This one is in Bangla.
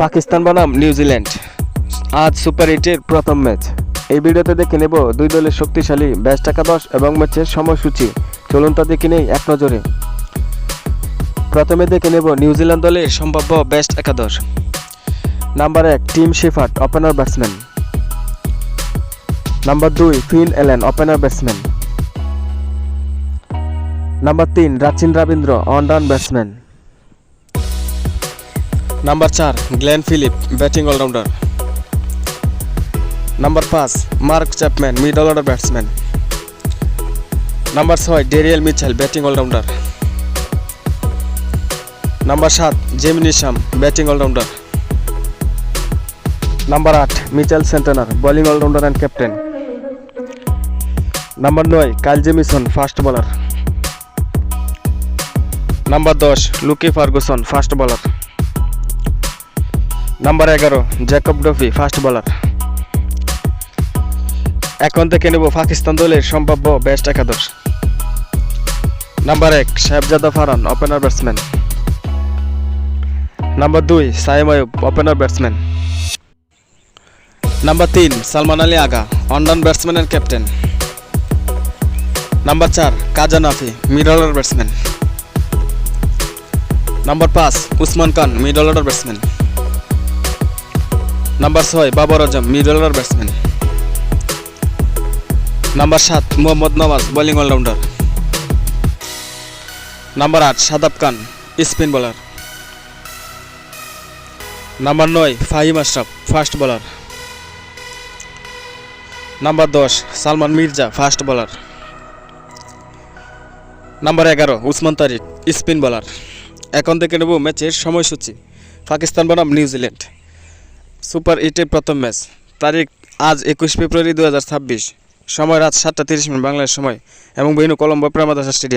পাকিস্তান বনাম নিউজিল্যান্ড আজ সুপার এইটের প্রথম ম্যাচ। এই ভিডিওতে দেখে নেব দুই দলের শক্তিশালী ব্যাস্ট একাদশ এবং ম্যাচের সময়সূচি। চলুন তা দেখে নেই এক নজরে। প্রথমে দেখে নেব নিউজিল্যান্ড দলের সম্ভাব্য বেস্ট একাদশ নাম্বার এক, Tim Seifert opener batsman. Number দুই, Finn Allen opener batsman. Number তিন, Rachin Ravindra on run batsman. Number চার Glenn Phillip batting allrounder number পাঁচ Mark Chapman middle order batsman number ছয় Daryl Mitchell batting allrounder number সাত Jimmy Neesham batting allrounder number আট Mitchell Santner bowling allrounder and captain number নয় Kyle Jamieson fast bowler number দশ Lockie Ferguson fast bowler number এগারো জ্যাকব ডফি ফাস্ট বোলার এখন থেকে নেব পাকিস্তান দলের সম্ভাব্য বেস্ট একাদশ। নাম্বার এক Sahibzada Farhan opener batsman number দুই Saim Ayub opener batsman number তিন সালমান আলী আগা অনডান ব্যাটসম্যানের ক্যাপ্টেন নাম্বার চার Khawaja Nafay middle order batsman number পাঁচ Usman Khan middle order batsman number ছয়, Babar Azam middle order batsman number সাত, Mohammad Nawaz bowling allrounder number আট, Shadab Khan spin bowler number নয়, Faheem Ashraf fast bowler number দশ, Salman Mirza fast bowler number এগারো, উসমান তারিক স্পিন বোলার এখন থেকে নেব ম্যাচের সময়সূচি। পাকিস্তান বনাম নিউজিল্যান্ড। সুপার এইটে প্রথম ম্যাচ। তারিখ আজ একুশ ফেব্রুয়ারি দু সময় রাত সাতটা তিরিশ মিনিট বাংলাদেশ সময় এবং বেনু কলম্বো প্রেমাদাসা স্টেডিয়াম।